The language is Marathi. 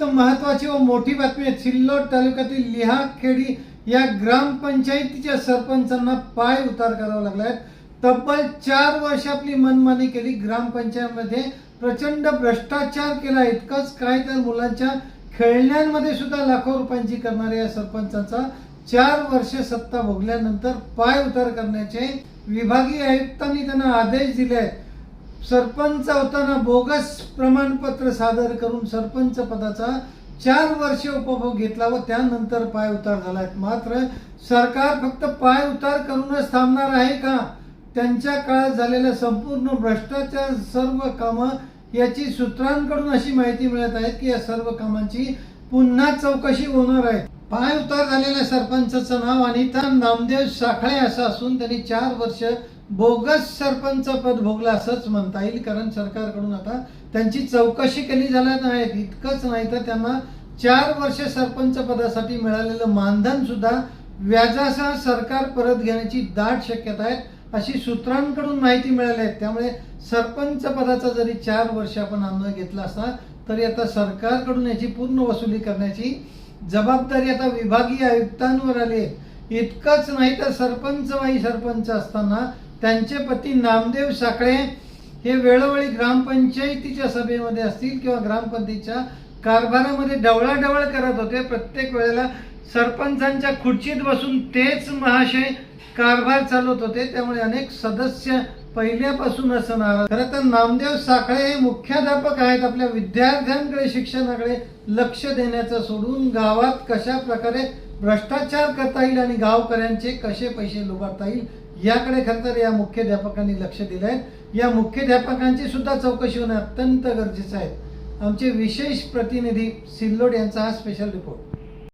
अत्यंत महत्वाची व मोठी बातमी आहे. सिल्लोड तालुक्यातील लिहाखेडी या ग्रामपंचायतीच्या सरपंचांना पाय उतार करावा लागलाय तब्बल चार वर्ष आपली मनमानी केली. ग्रामपंचायतमध्ये प्रचंड भ्रष्टाचार केला. इतकंच काय तर मुलांच्या खेळण्यांमध्ये सुद्धा लाखो रुपयांची करणाऱ्या या सरपंचाचा चार वर्ष सत्ता भोगल्यानंतर पाय उतार करण्याचे विभागीय आयुक्तांनी त्यांना आदेश दिले आहेत. सरपंच होताना बोगस प्रमाणपत्र सादर करून सरपंच पदाचा चार वर्ष उपभोग घेतला व त्यानंतर पाय उतार झालाय मात्र सरकार फक्त पाय उतार करूनच थांबणार आहे का? त्यांच्या काळात झालेल्या संपूर्ण भ्रष्टाचार सर्व कामं याची सूत्रांकडून अशी माहिती मिळत आहे की या सर्व कामांची पुन्हा चौकशी होणार आहे. पाय उतार झालेल्या सरपंचाचं नाव अनिता नामदेव साखळे असं असून त्यांनी चार वर्ष बोगस सरपंच पद भोगलं असंच म्हणता येईल कारण सरकारकडून आता त्यांची चौकशी केली झाल्या नाही इतकंच नाही तर त्यांना चार वर्ष सरपंच पदासाठी मिळालेलं मानधन सुद्धा व्याजासह सरकार परत घेण्याची दाट शक्यता आहे अशी सूत्रांकडून माहिती मिळाली आहे. त्यामुळे सरपंच पदाचा जरी चार वर्ष आपण अन्वय घेतला असता तरी आता सरकारकडून याची पूर्ण वसुली करण्याची जबाबदारी आता विभागीय आयुक्तांवर आली आहे. इतकंच नाही तर सरपंच वाई सरपंच असताना त्यांचे पती नामदेव साखळे हे वेळोवेळी ग्रामपंचायतीच्या सभेमध्ये असतील किंवा ग्रामपंचायतीच्या कारभारामध्ये ढवळाढवळ करत होते. प्रत्येक वेळेला सरपंचांच्या खुर्चीत बसून तेच महाशय कारभार चालवत होते. त्यामुळे अनेक सदस्य पहिल्यापासून असं नाराज. खरं तर नामदेव साखळे हे मुख्याध्यापक आहेत. आपल्या विद्यार्थ्यांकडे शिक्षणाकडे लक्ष देण्याचं सोडून गावात कशा प्रकारे भ्रष्टाचार करता येईल आणि गावकऱ्यांचे कसे पैसे लुबाडता येईल याकडे खरं तर या मुख्याध्यापकांनी लक्ष दिलं आहे या मुख्याध्यापकांची सुद्धा चौकशी होणं अत्यंत गरजेचं आहे. आमचे विशेष प्रतिनिधी सिल्लोड यांचा हा स्पेशल रिपोर्ट